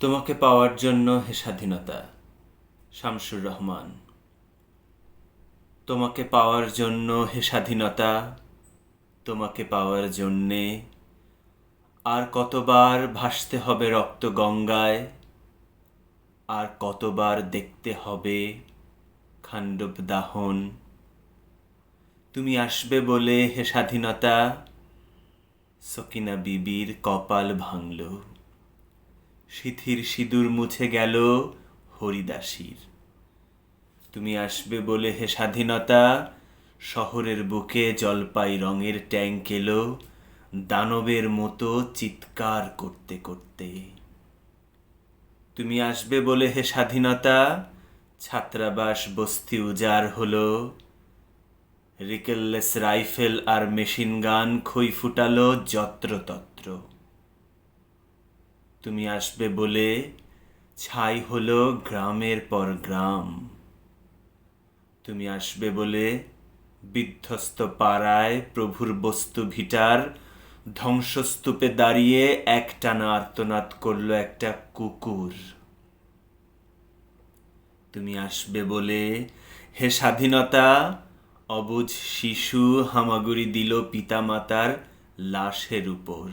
তোমাকে পাওয়ার জন্য হে স্বাধীনতা, শামসুর রহমান। তোমাকে পাওয়ার জন্য হে স্বাধীনতা, তোমাকে পাওয়ার জন্যে আর কতবার ভাসতে হবে রক্ত গঙ্গায়, আর কতবার দেখতে হবে খাণ্ডব দাহন। তুমি আসবে বলে হে স্বাধীনতা, সকিনা বিবির কপাল ভাঙল। শিথির সিঁদুর মুছে গেল হরিদাসীর। তুমি আসবে বলে হে স্বাধীনতা, শহরের বুকে জলপাই রঙের ট্যাঙ্ক এলো, দানবের মতো চিৎকার করতে করতে। তুমি আসবে বলে হে স্বাধীনতা, ছাত্রাবাস, বস্তি উজাড় হলো, রিকেললেস রাইফেল আর মেশিন গান খই ফুটালো যত্রতত্র। তুমি আসবে বলে ছাই হলো গ্রামের পর গ্রাম। তুমি আসবে বলে বিধ্বস্ত পাড়ায় প্রভুর বস্তু ভিটার ধ্বংসস্তূপে দাঁড়িয়ে একটানা আর্তনাদ করল একটা কুকুর। তুমি আসবে বলে হে স্বাধীনতা, অবুঝ শিশু হামাগুড়ি দিল পিতামাতার লাশের উপর।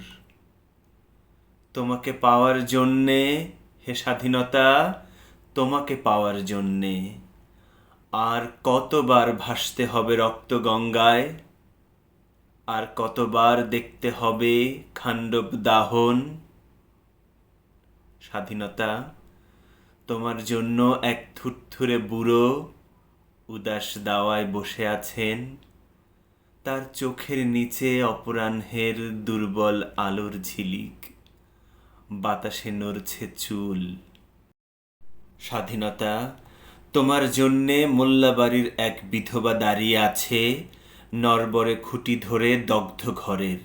তোমাকে পাওয়ার জন্যে হে স্বাধীনতা, তোমাকে পাওয়ার জন্যে। আর কতবার ভাসতে হবে রক্ত গঙ্গায়, আর কতবার দেখতে হবে খাণ্ডব দাহন। স্বাধীনতা, তোমার জন্য এক থুরথুরে বুড়ো উদাস দাওয়ায় বসে আছেন। তার চোখের নিচে অপরাহ্নের দুর্বল আলোর ঝিলিক। বাতাসে নড়ছে চুল। স্বাধীনতা, তোমার জন্যে মোল্লাবাড়ির এক বিধবা দাঁড়িয়ে আছে নরবরে খুঁটি ধরে দগ্ধ ঘরের।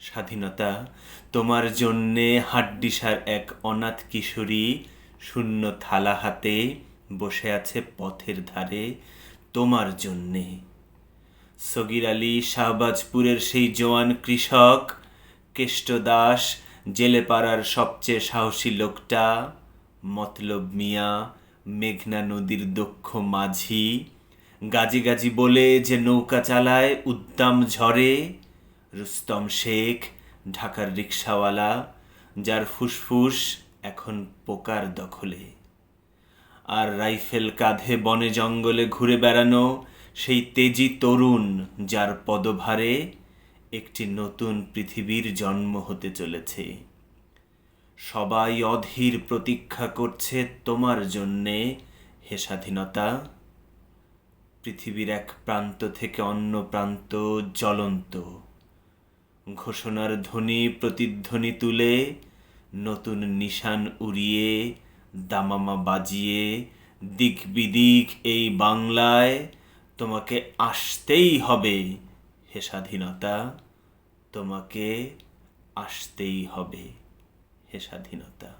স্বাধীনতা, তোমার জন্যে হাড্ডিসার এক অনাথ কিশোরী শূন্য থালা হাতে বসে আছে পথের ধারে তোমার জন্যে। সগির আলী শাহবাজপুরের সেই জোয়ান কৃষক কেষ্ট দাস জেলেপাড়ার সবচেয়ে সাহসী লোকটা, মতলব মিয়া, মেঘনা নদীর দক্ষ মাঝি, গাজি গাজি বলে যে নৌকা চালায় উদ্দাম ঝড়ে, রুস্তম শেখ, ঢাকার রিক্সাওয়ালা, যার ফুসফুস এখন পোকার দখলে। আর রাইফেল কাঁধে বনে জঙ্গলে ঘুরে বেড়ানো সেই তেজি তরুণ যার পদভারে একটি নতুন পৃথিবীর জন্ম হতে চলেছে। সবাই অধীর প্রতীক্ষা করছে তোমার জন্যে হে স্বাধীনতা। পৃথিবীর এক প্রান্ত থেকে অন্য প্রান্ত জ্বলন্ত। ঘোষণার ধ্বনি প্রতিধ্বনি তুলে নতুন নিশান উড়িয়ে, দামামা বাজিয়ে দিক বিদিক এই বাংলায় তোমাকে আসতেই হবে হে স্বাধীনতা। তোমাকে আসতেই হবে হে স্বাধীনতা।